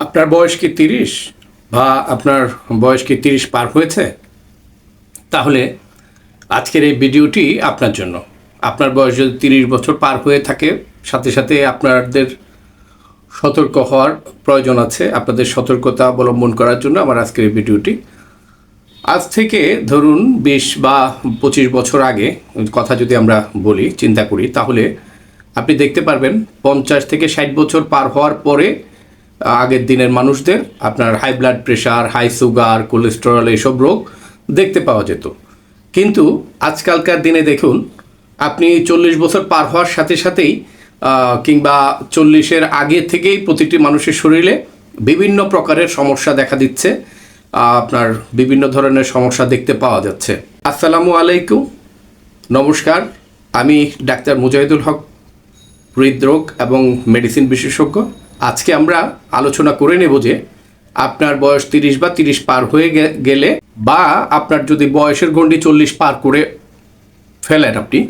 আপনার বয়স কি তিরিশ? বা আপনার বয়স কি তিরিশ পার হয়েছে? তাহলে আজকের এই ভিডিওটি আপনার জন্য। আপনার বয়স যদি তিরিশ বছর পার হয়ে থাকে, সাথে সাথে আপনাদের সতর্ক হওয়ার প্রয়োজন আছে। আপনাদের সতর্কতা অবলম্বন করার জন্য আমার আজকের এই ভিডিওটি। আজ থেকে ধরুন বিশ বা পঁচিশ বছর আগে, কথা যদি আমরা বলি, চিন্তা করি, তাহলে আপনি দেখতে পারবেন পঞ্চাশ থেকে ষাট বছর পার হওয়ার পরে আগের দিনের মানুষদের আপনার high blood pressure high sugar cholesterol এইসব রোগ দেখতে পাওয়া যেত। কিন্তু আজকালকার দিনে দেখুন, আপনি চল্লিশ বছর পার হওয়ার সাথে সাথেই কিংবা চল্লিশের আগে থেকেই প্রতিটি মানুষের শরীরে বিভিন্ন প্রকারের সমস্যা দেখা দিচ্ছে আপনার বিভিন্ন ধরনের সমস্যা দেখতে পাওয়া যাচ্ছে। আসসালামু আলাইকুম, নমস্কার, আমি ডাক্তার মুজাহিদুল হক, হৃদরোগ এবং মেডিসিন বিশেষজ্ঞ। আজকে আমরা আলোচনা করে নেব যে আপনার বয়স তিরিশ বা তিরিশ পার হয়ে গেলে বা আপনার যদি বয়সের গণ্ডি চল্লিশ পার করে ফেলেন আপনি,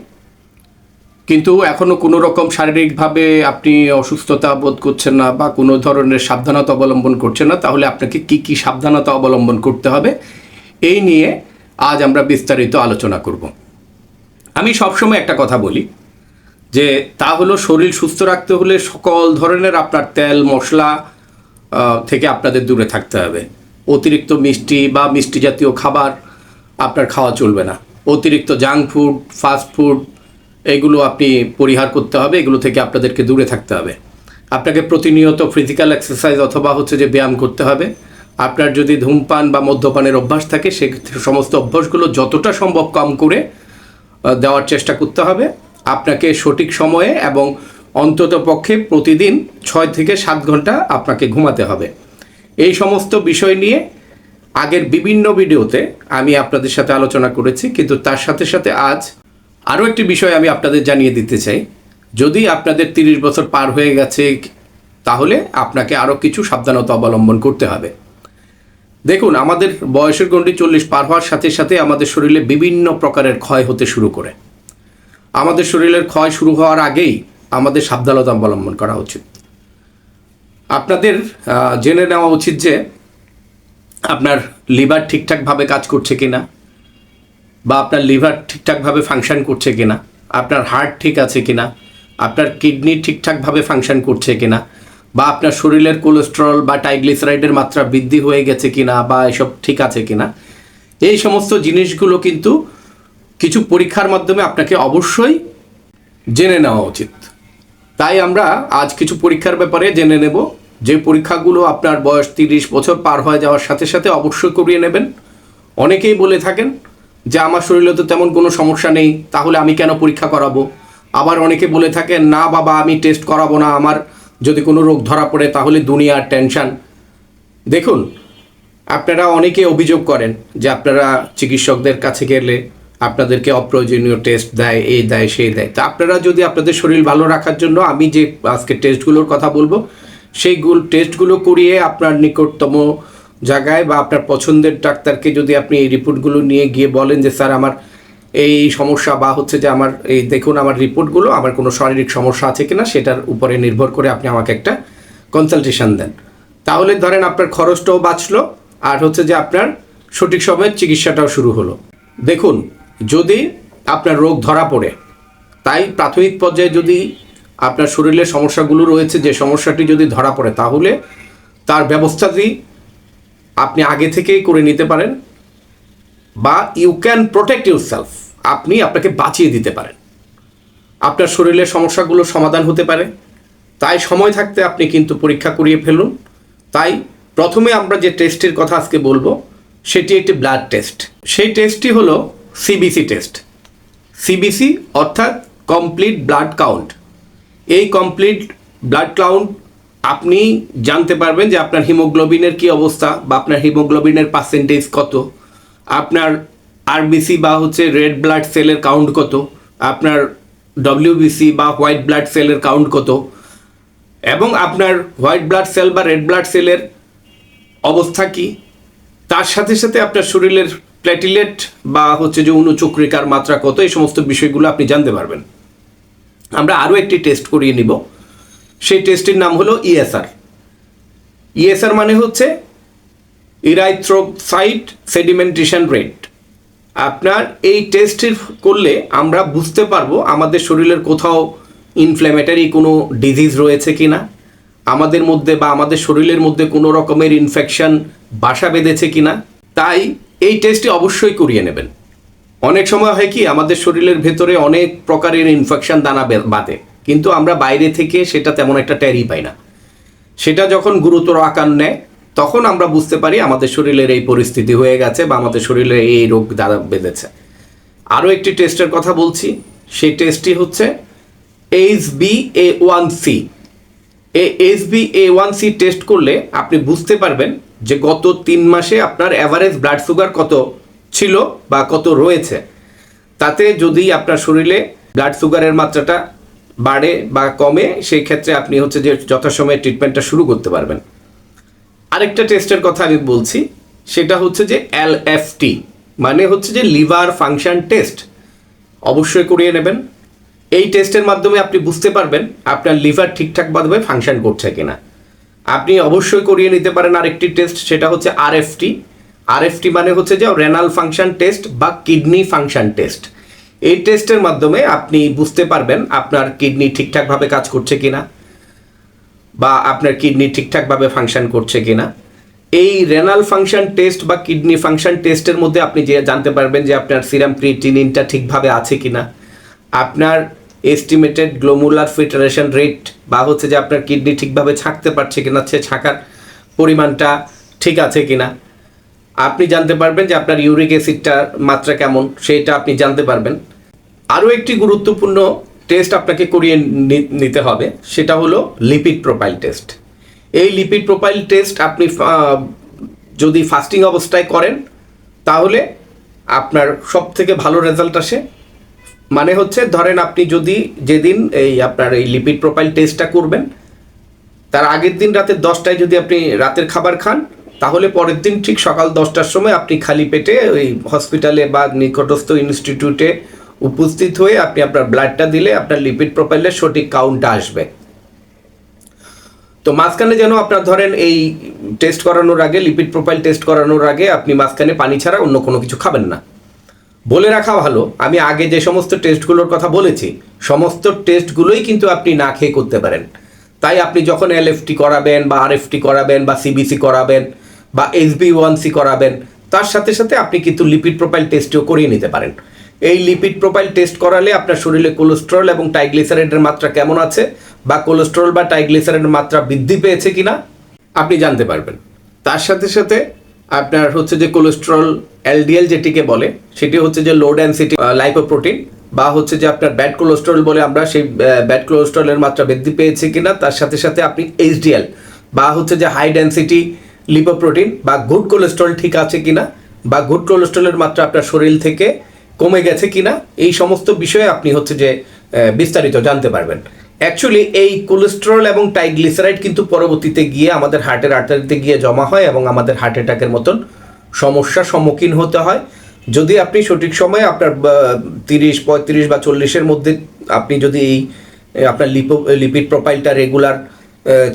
কিন্তু এখনও কোনো রকম শারীরিকভাবে আপনি অসুস্থতা বোধ করছেন না বা কোনো ধরনের সাবধানতা অবলম্বন করছেন না, তাহলে আপনাকে কি কি সাবধানতা অবলম্বন করতে হবে, এই নিয়ে আজ আমরা বিস্তারিত আলোচনা করব। আমি সবসময় একটা কথা বলি যে তা হলো শরীর সুস্থ রাখতে হলে সকল ধরনের আপনার তেল, মশলা থেকে আপনাদের দূরে থাকতে হবে। অতিরিক্ত মিষ্টি বা মিষ্টি জাতীয় খাবার আপনার খাওয়া চলবে না। অতিরিক্ত জাঙ্ক ফুড ফাস্ট ফুড এগুলো আপনি পরিহার করতে হবে, এগুলো থেকে আপনাদেরকে দূরে থাকতে হবে। আপনাকে প্রতিনিয়ত ফিজিক্যাল এক্সারসাইজ অথবা হচ্ছে যে ব্যায়াম করতে হবে। আপনার যদি ধূমপান বা মদ্যপানের অভ্যাস থাকে সে সমস্ত অভ্যাসগুলো যতটা সম্ভব কম করে দেওয়ার চেষ্টা করতে হবে। আপনাকে সঠিক সময়ে এবং অন্তত পক্ষে প্রতিদিন ছয় থেকে সাত ঘণ্টা আপনাকে ঘুমাতে হবে। এই সমস্ত বিষয় নিয়ে আগের বিভিন্ন ভিডিওতে আমি আপনাদের সাথে আলোচনা করেছি, কিন্তু তার সাথে সাথে আজ আরও একটি বিষয় আমি আপনাদের জানিয়ে দিতে চাই। যদি আপনাদের তিরিশ বছর পার হয়ে গেছে, তাহলে আপনাকে আরও কিছু সাবধানতা অবলম্বন করতে হবে। দেখুন, আমাদের বয়সের গণ্ডি চল্লিশ পার হওয়ার সাথে সাথে আমাদের শরীরে বিভিন্ন প্রকারের ক্ষয় হতে শুরু করে। আমাদের শরীরের ক্ষয় শুরু হওয়ার আগেই আমাদের সাবধানতা অবলম্বন করা উচিত। আপনাদের জেনে নেওয়া উচিত যে আপনার লিভার ঠিকঠাকভাবে কাজ করছে কিনা, বা আপনার লিভার ঠিকঠাকভাবে ফাংশন করছে কিনা, আপনার হার্ট ঠিক আছে কিনা, আপনার কিডনি ঠিকঠাকভাবে ফাংশন করছে কিনা, বা আপনার শরীরের কোলেস্টেরল বা ট্রাইগ্লিসারাইডের মাত্রা বৃদ্ধি হয়ে গেছে কিনা, বা এসব ঠিক আছে কিনা, এই সমস্ত জিনিসগুলো কিন্তু কিছু পরীক্ষার মাধ্যমে আপনাকে অবশ্যই জেনে নেওয়া উচিত। তাই আমরা আজ কিছু পরীক্ষার ব্যাপারে জেনে নেব। যে পরীক্ষাগুলো আপনার বয়স তিরিশ বছর পার হয়ে যাওয়ার সাথে সাথে অবশ্যই করিয়ে নেবেন। অনেকেই বলে থাকেন যে, আমার শরীরে তো তেমন কোনো সমস্যা নেই, তাহলে আমি কেন পরীক্ষা করাবো? আবার অনেকে বলে থাকেন, না বাবা, আমি টেস্ট করাবো না, আমার যদি কোনো রোগ ধরা পড়ে তাহলে দুনিয়ার টেনশন। দেখুন, আপনারা অনেকে অভিযোগ করেন যে, আপনারা চিকিৎসকদের কাছে গেলে আপনাদেরকে অপ্রয়োজনীয় টেস্ট দেয়, এই দেয়, সেই দেয়। তা আপনারা যদি আপনাদের শরীর ভালো রাখার জন্য আমি যে আজকে টেস্টগুলোর কথা বলব সেইগুলো টেস্টগুলো করিয়ে আপনার নিকটতম জায়গায় বা আপনার পছন্দের ডাক্তারকে যদি আপনি এই রিপোর্টগুলো নিয়ে গিয়ে বলেন যে, স্যার, আমার এই সমস্যা বা হচ্ছে যে, আমার এই দেখুন, আমার রিপোর্টগুলো, আমার কোনো শারীরিক সমস্যা আছে কিনা, সেটার উপরে নির্ভর করে আপনি আমাকে একটা কনসালটেশন দেন। তাহলে ধরেন আপনার খরচটাও বাঁচলো, আর হচ্ছে যে আপনার সঠিক সময়ে চিকিৎসাটাও শুরু হলো। দেখুন যদি আপনার রোগ ধরা পড়ে, তাই প্রাথমিক পর্যায়ে যদি আপনার শরীরের সমস্যাগুলো রয়েছে, যে সমস্যাটি যদি ধরা পড়ে, তাহলে তার ব্যবস্থাটি আপনি আগে থেকেই করে নিতে পারেন বা you can protect yourself আপনি আপনাকে বাঁচিয়ে দিতে পারেন। আপনার শরীরের সমস্যাগুলো সমাধান হতে পারে, তাই সময় থাকতে আপনি কিন্তু পরীক্ষা করিয়ে ফেলুন। তাই প্রথমে আমরা যে টেস্টের কথা আজকে বলব, সেটি একটি ব্লাড টেস্ট সেই টেস্টটি হলো সিবিসি টেস্ট সিবিসি অর্থাৎ কমপ্লিট ব্লাড কাউন্ট এই কমপ্লিট ব্লাড কাউন্ট আপনি জানতে পারবেন যে আপনার হিমোগ্লোবিনের কি অবস্থা বা আপনার হিমোগ্লোবিনের পার্সেন্টেজ কত, আপনার আরবিসি বা হচ্ছে রেড ব্লাড সেলের কাউন্ট কত, আপনার ডব্লিউবিসি বা হোয়াইট ব্লাড সেলের কাউন্ট কত, এবং আপনার হোয়াইট ব্লাড সেল বা রেড ব্লাড সেলের অবস্থা কি, তার সাথে সাথে আপনার শরীরের প্ল্যাটিলেট বা হচ্ছে যে অনুচক্রিকার মাত্রা কত, এই সমস্ত বিষয়গুলো আপনি জানতে পারবেন। আমরা আরও একটি টেস্ট করিয়ে নিব। সেই টেস্টের নাম হলো ইএসআর ইএসআর মানে হচ্ছে ইরাইথ্রোসাইট সেডিমেন্টেশন রেট আপনার এই টেস্ট করলে আমরা বুঝতে পারব আমাদের শরীরের কোথাও ইনফ্ল্যামেটারি কোনো ডিজিজ রয়েছে কি না আমাদের মধ্যে বা আমাদের শরীরের মধ্যে কোনো রকমের ইনফেকশন বাসা বেঁধেছে কি না তাই এই টেস্টটি অবশ্যই করিয়ে নেবেন। অনেক সময় হয় কি, আমাদের শরীরের ভেতরে অনেক প্রকারের ইনফেকশন দানা বাঁধে, কিন্তু আমরা বাইরে থেকে সেটা তেমন একটা ট্যারি পাই না। সেটা যখন গুরুতর আকার নেয়, তখন আমরা বুঝতে পারি আমাদের শরীরের এই পরিস্থিতি হয়ে গেছে বা আমাদের শরীরে এই রোগ দ্বারা বেঁধেছে। আরও একটি টেস্টের কথা বলছি, সেই টেস্টটি হচ্ছে H B A one C এই H B A one C test করলে আপনি বুঝতে পারবেন যে গত তিন মাসে আপনার অ্যাভারেজ ব্লাড সুগার কত ছিল বা কত রয়েছে, তাতে যদি আপনার শরীরে ব্লাড সুগারের মাত্রাটা বাড়ে বা কমে, সেই ক্ষেত্রে আপনি হচ্ছে যে যথাসময়ে ট্রিটমেন্টটা শুরু করতে পারবেন। আরেকটা টেস্টের কথা আমি বলছি, সেটা হচ্ছে যে এল মানে হচ্ছে যে লিভার ফাংশন টেস্ট অবশ্যই করিয়ে নেবেন। এই টেস্টের মাধ্যমে আপনি বুঝতে পারবেন আপনার লিভার ঠিকঠাকভাবে ফাংশন করছে কিনা। আপনি অবশ্যই করিয়ে নিতে পারেন আরেকটি টেস্ট সেটা হচ্ছে আরএফটি আরএফটি মানে হচ্ছে যে রেনাল ফাংশন টেস্ট বা কিডনি ফাংশন টেস্ট এই টেস্টের মাধ্যমে আপনি বুঝতে পারবেন আপনার কিডনি ঠিকঠাকভাবে কাজ করছে কিনা বা আপনার কিডনি ঠিকঠাকভাবে ফাংশন করছে কিনা। এই রেনাল ফাংশন টেস্ট বা কিডনি ফাংশন টেস্টের মধ্যে আপনি যে জানতে পারবেন যে আপনার সিরাম ক্রিয়েটিনিনটা ঠিকভাবে আছে কিনা। আপনার এস্টিমেটেড গ্লোমুলার ফিল্টারেশন রেট বা হচ্ছে যে আপনার কিডনি ঠিকভাবে ছাঁকতে পারছে কিনা, সে ছাঁকার পরিমাণটা ঠিক আছে কিনা। আপনি জানতে পারবেন যে আপনার ইউরিক অ্যাসিডটার মাত্রা কেমন, সেটা আপনি জানতে পারবেন। আরও একটি গুরুত্বপূর্ণ টেস্ট আপনাকে করিয়ে নিতে হবে, সেটা হলো লিপিড প্রোফাইল টেস্ট এই লিপিড প্রোফাইল টেস্ট আপনি যদি ফাস্টিং অবস্থায় করেন, তাহলে আপনার সব থেকে ভালো রেজাল্ট আসে মানে হচ্ছে, ধরেন আপনি যদি যেদিন এই আপনার এই লিপিড প্রোফাইল টেস্টটা করবেন, তার আগের দিন রাতের দশটায় যদি আপনি রাতের খাবার খান, তাহলে পরের দিন ঠিক সকাল দশটার সময় আপনি খালি পেটে ওই হসপিটালে বা নিকটস্থ ইনস্টিটিউটে উপস্থিত হয়ে আপনি আপনার ব্লাডটা দিলে আপনার লিপিড প্রোফাইলের সঠিক কাউন্টটা আসবে। তো মাঝখানে যেন আপনার ধরেন এই টেস্ট করানোর আগে লিপিড প্রোফাইল টেস্ট করানোর আগে আপনি মাঝখানে পানি ছাড়া অন্য কোনো কিছু খাবেন না। বলে রাখা ভালো। আমি আগে যে সমস্ত টেস্টগুলোর কথা বলেছি, সমস্ত টেস্টগুলোই কিন্তু আপনি না খেয়ে করতে পারেন। তাই আপনি যখন এলএফটি করাবেন বা আরএফটি করাবেন বা সিবিসি করাবেন বা এইচবি ওয়ান সি করাবেন, তার সাথে সাথে আপনি কিন্তু লিপিড প্রোফাইল টেস্টও করিয়ে নিতে পারেন। এই লিপিড প্রোফাইল টেস্ট করালে আপনার শরীরে কোলেস্ট্রল এবং ট্রাইগ্লিসারাইডের মাত্রা কেমন আছে বা কোলেস্ট্রল বা ট্রাইগ্লিসারাইডের মাত্রা বৃদ্ধি পেয়েছে কিনা, আপনি জানতে পারবেন। তার সাথে সাথে আপনার হচ্ছে যে কোলেস্ট্রল এলডিএল যেটিকে বলে, সেটি হচ্ছে যে লো ডেন্সিটি লাইপোপ্রোটিন বা হচ্ছে যে আপনার ব্যাড কোলেস্ট্রল বলে আমরা সেই ব্যাড কোলেস্ট্রলের মাত্রা বৃদ্ধি পেয়েছে কিনা, তার সাথে সাথে আপনি এইচডিএল বা হচ্ছে যে হাই ডেন্সিটি লিপোপ্রোটিন বা গুড কোলেস্ট্রল ঠিক আছে কিনা বা গুড কোলেস্ট্রলের মাত্রা আপনার শরীর থেকে কমে গেছে কিনা, এই সমস্ত বিষয়ে আপনি হচ্ছে যে বিস্তারিত জানতে পারবেন। অ্যাকচুয়ালি এই কোলেস্টেরল এবং টাইগ্লিসারাইড কিন্তু পরবর্তীতে গিয়ে আমাদের হার্টের আর্টারিতে গিয়ে জমা হয় এবং আমাদের হার্ট অ্যাটাকের মতন সমস্যার সম্মুখীন হতে হয়। যদি আপনি সঠিক সময়ে আপনার তিরিশ, পঁয়ত্রিশ বা চল্লিশের মধ্যে আপনি যদি এই আপনার লিপো লিপিড প্রোফাইলটা রেগুলার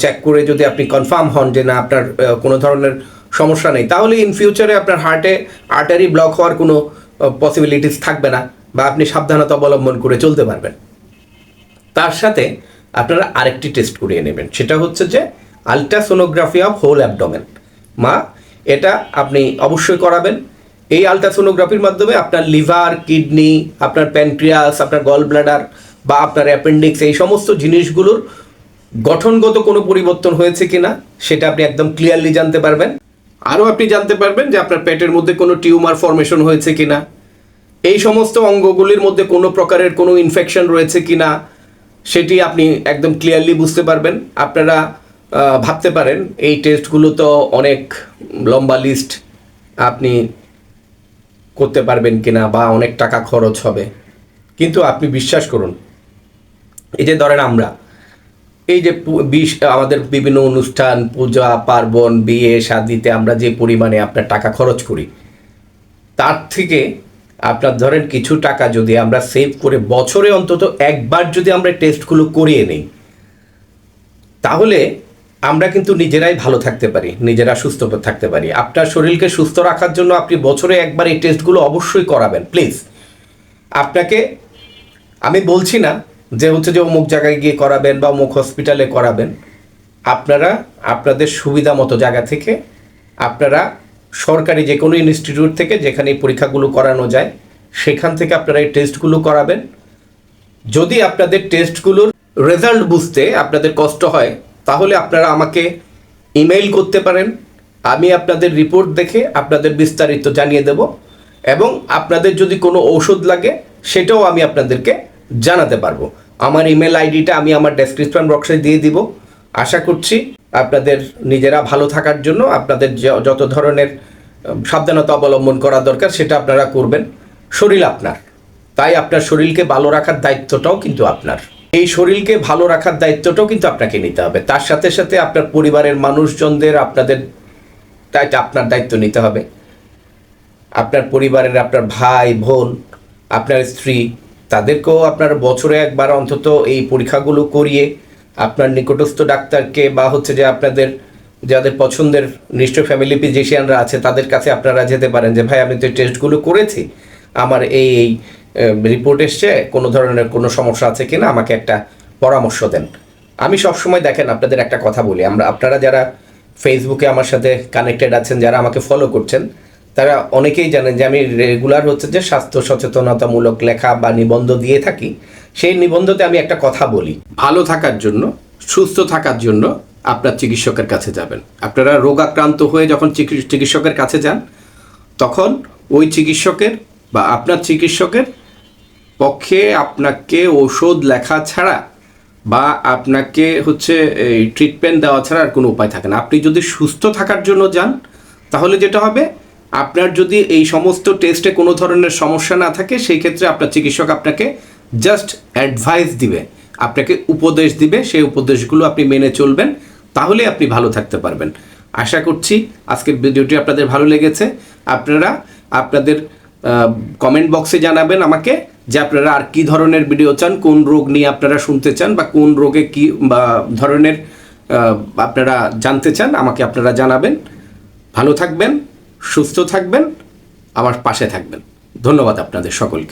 চেক করে যদি আপনি কনফার্ম হন যে না আপনার কোনো ধরনের সমস্যা নেই, তাহলে ইন ফিউচারে আপনার হার্টে আর্টারি ব্লক হওয়ার কোনো পসিবিলিটিস থাকবে না বা আপনি সাবধানতা অবলম্বন করে চলতে পারবেন। তার সাথে আপনারা আরেকটি টেস্ট করিয়ে নেবেন। সেটা হচ্ছে যে আলট্রাসোনোগ্রাফি অফ হোল অ্যাবডোমেন মা, এটা আপনি অবশ্যই করাবেন। এই আলট্রাসোনোগ্রাফির মাধ্যমে আপনার লিভার, কিডনি, আপনার প্যানক্রিয়াস, আপনার গল ব্লাডার বা আপনার অ্যাপেন্ডিক্স এই সমস্ত জিনিসগুলোর গঠনগত কোনো পরিবর্তন হয়েছে কিনা, সেটা আপনি একদম ক্লিয়ারলি জানতে পারবেন। আরও আপনি জানতে পারবেন যে আপনার পেটের মধ্যে কোনো টিউমার ফর্মেশন হয়েছে কিনা। এই সমস্ত অঙ্গগুলির মধ্যে কোনো প্রকারের কোনো ইনফেকশন রয়েছে কিনা সেটি আপনি একদম ক্লিয়ারলি বুঝতে পারবেন। আপনারা ভাবতে পারেন, এই টেস্টগুলো তো অনেক লম্বা লিস্ট আপনি করতে পারবেন কিনা বা অনেক টাকা খরচ হবে। কিন্তু আপনি বিশ্বাস করুন, এই যে ধরেন আমরা, এই যে বিশ, আমাদের বিভিন্ন অনুষ্ঠান, পূজা, পার্বণ, বিয়ে, শাদিতে আমরা যে পরিমাণে আপনার টাকা খরচ করি, তার থেকে আপনার ধরেন কিছু টাকা যদি আমরা সেভ করে বছরে অন্তত একবার যদি আমরা টেস্টগুলো করিয়ে নিই, তাহলে আমরা কিন্তু নিজেরাই ভালো থাকতে পারি, নিজেরা সুস্থ থাকতে পারি। আপনার শরীরকে সুস্থ রাখার জন্য আপনি বছরে একবার এই টেস্টগুলো অবশ্যই করাবেন প্লিজ আপনাকে, আমি বলছি না যে হচ্ছে যে অমুক জায়গায় গিয়ে করাবেন বা অমুক হসপিটালে করাবেন। আপনারা আপনাদের সুবিধা মতো জায়গা থেকে আপনারা সরকারি যে কোনো ইনস্টিটিউট থেকে যেখানে এই পরীক্ষাগুলো করানো যায়, সেখান থেকে আপনারা এই টেস্টগুলো করাবেন। যদি আপনাদের টেস্টগুলোর রেজাল্ট বুঝতে আপনাদের কষ্ট হয়, তাহলে আপনারা আমাকে ইমেইল করতে পারেন। আমি আপনাদের রিপোর্ট দেখে আপনাদের বিস্তারিত জানিয়ে দেব এবং আপনাদের যদি কোনো ঔষধ লাগে, সেটাও আমি আপনাদেরকে জানাতে পারব। আমার ইমেল আইডিটা আমি আমার ডেসক্রিপশন বক্সে দিয়ে দিব। আশা করছি আপনাদের নিজেরা ভালো থাকার জন্য আপনাদের যত ধরনের সাবধানতা অবলম্বন করা দরকার সেটা আপনারা করবেন। শরীর আপনার। তাই আপনার শরীরকে ভালো রাখার দায়িত্বটাও কিন্তু আপনার। এই শরীরকে ভালো রাখার দায়িত্বটাও কিন্তু আপনাকে নিতে হবে। তার সাথে সাথে আপনার পরিবারের মানুষজনদের আপনাদের আপনার দায়িত্ব নিতে হবে। আপনার পরিবারের আপনার ভাই, বোন, আপনার স্ত্রী, তাদেরকেও আপনার বছরে একবার অন্তত এই পরীক্ষাগুলো করিয়ে আপনার নিকটস্থ ডাক্তারকে বা হচ্ছে যে আপনাদের যাদের পছন্দের নিশ্চয় ফ্যামিলি ফিজিশিয়ানরা আছে, তাদের কাছে আপনারা যেতে পারেন যে, ভাই, আমি তো টেস্টগুলো করেছি। আমার এই এই রিপোর্ট এসছে, কোনো ধরনের কোনো সমস্যা আছে কিনা? আমাকে একটা পরামর্শ দেন। আমি সবসময় দেখেন, আপনাদের একটা কথা বলি। আমরা, আপনারা যারা ফেসবুকে আমার সাথে কানেক্টেড আছেন, যারা আমাকে ফলো করছেন, তারা অনেকেই জানেন যে, আমি রেগুলার হচ্ছে যে স্বাস্থ্য সচেতনতামূলক লেখা বা নিবন্ধ দিয়ে থাকি। সেই নিবন্ধতে আমি একটা কথা বলি। ভালো থাকার জন্য, সুস্থ থাকার জন্য আপনার চিকিৎসকের কাছে যাবেন। আপনারা রোগাক্রান্ত হয়ে যখন চিকি- চিকিৎসকের কাছে যান, তখন ওই চিকিৎসকের বা আপনার চিকিৎসকের পক্ষে আপনাকে ওষুধ লেখা ছাড়া বা আপনাকে হচ্ছে এই ট্রিটমেন্ট দেওয়া ছাড়া আর কোনো উপায় থাকে না। আপনি যদি সুস্থ থাকার জন্য যান, তাহলে যেটা হবে, আপনার যদি এই সমস্ত টেস্টে কোনো ধরনের সমস্যা না থাকে, সেই ক্ষেত্রে আপনার চিকিৎসক আপনাকে জাস্ট অ্যাডভাইস দিবে, আপনাকে উপদেশ দিবে, সেই উপদেশগুলো আপনি মেনে চলবেন তাহলে আপনি ভালো থাকতে পারবেন। আশা করছি আজকের ভিডিওটি আপনাদের ভালো লেগেছে। আপনারা আপনাদের কমেন্ট বক্সে জানাবেন আমাকে যে আপনারা আর কি ধরনের ভিডিও চান, কোন রোগ নিয়ে আপনারা শুনতে চান বা কোন রোগে কি, বা ধরনের আপনারা জানতে চান, আমাকে আপনারা জানাবেন। ভালো থাকবেন, সুস্থ থাকবেন, আমার পাশে থাকবেন। ধন্যবাদ আপনাদের সকলকে।